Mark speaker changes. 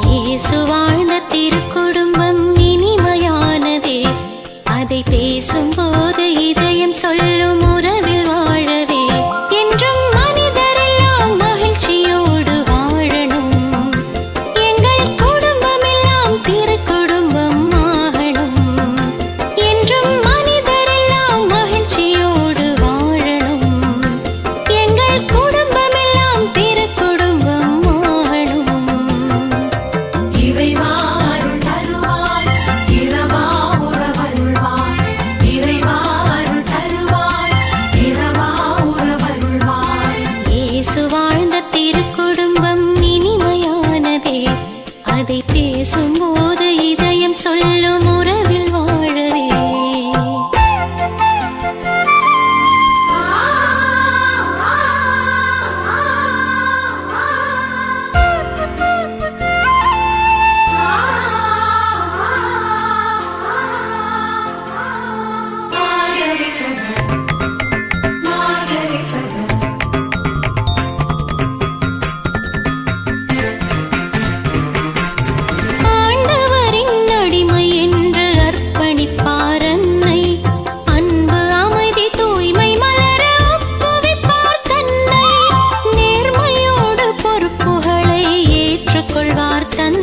Speaker 1: இயேசுவா Artan